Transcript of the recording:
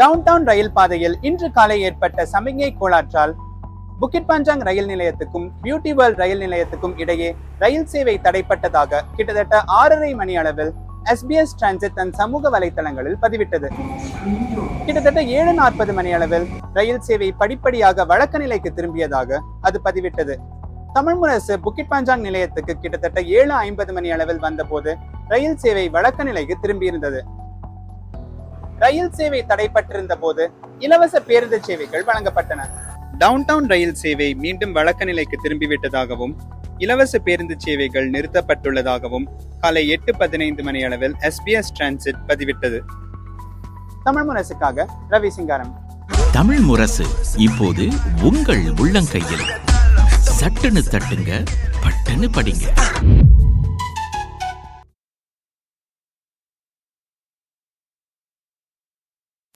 Down down ரயில் பாதையில் இன்று காலை ஏற்பட்ட சமிக்ஞை கோளாற்றால் புக்கிட் பஞ்சாங் ரயில் நிலையத்துக்கும் பியூட்டி வேர்ல்ட் ரயில் நிலையத்துக்கும் இடையே ரயில் சேவை தடைப்பட்டதாக கிட்டத்தட்ட ஆறரை மணி அளவில் எஸ்பிஎஸ் டிரான்சிட் தன் சமூக வலைதளங்களில் பதிவிட்டது. கிட்டத்தட்ட ஏழு நாற்பது மணி அளவில் ரயில் சேவை படிப்படியாக வழக்க நிலைக்கு திரும்பியதாக அது பதிவிட்டது. தமிழ் முரசு புக்கிட் பஞ்சாங் நிலையத்துக்கு கிட்டத்தட்ட ஏழு ஐம்பது மணி அளவில் வந்தபோது ரயில் சேவை வழக்க நிலைக்கு திரும்பியிருந்தது. ரயில் சேவை தடைப்பட்டிருந்த போது இலவச பேருந்து சேவைகள் வழங்கப்பட்டன. டவுன் டவுன் ரயில் சேவை மீண்டும் வழக்க நிலைக்கு திரும்பிவிட்டதாகவும் இலவச பேருந்து சேவைகள் நிறுத்தப்பட்டுள்ளதாகவும் காலை எட்டு பதினைந்து மணி அளவில் எஸ்பிஎஸ் டிரான்சிட் பதிவிட்டது. தமிழ் முரசுக்காக ரவி சிங்காரம். தமிழ் முரசு இப்போது உங்கள் உள்ளங்கையில். சட்டுன்னு தட்டுங்க பட்டுன்னு படிங்க.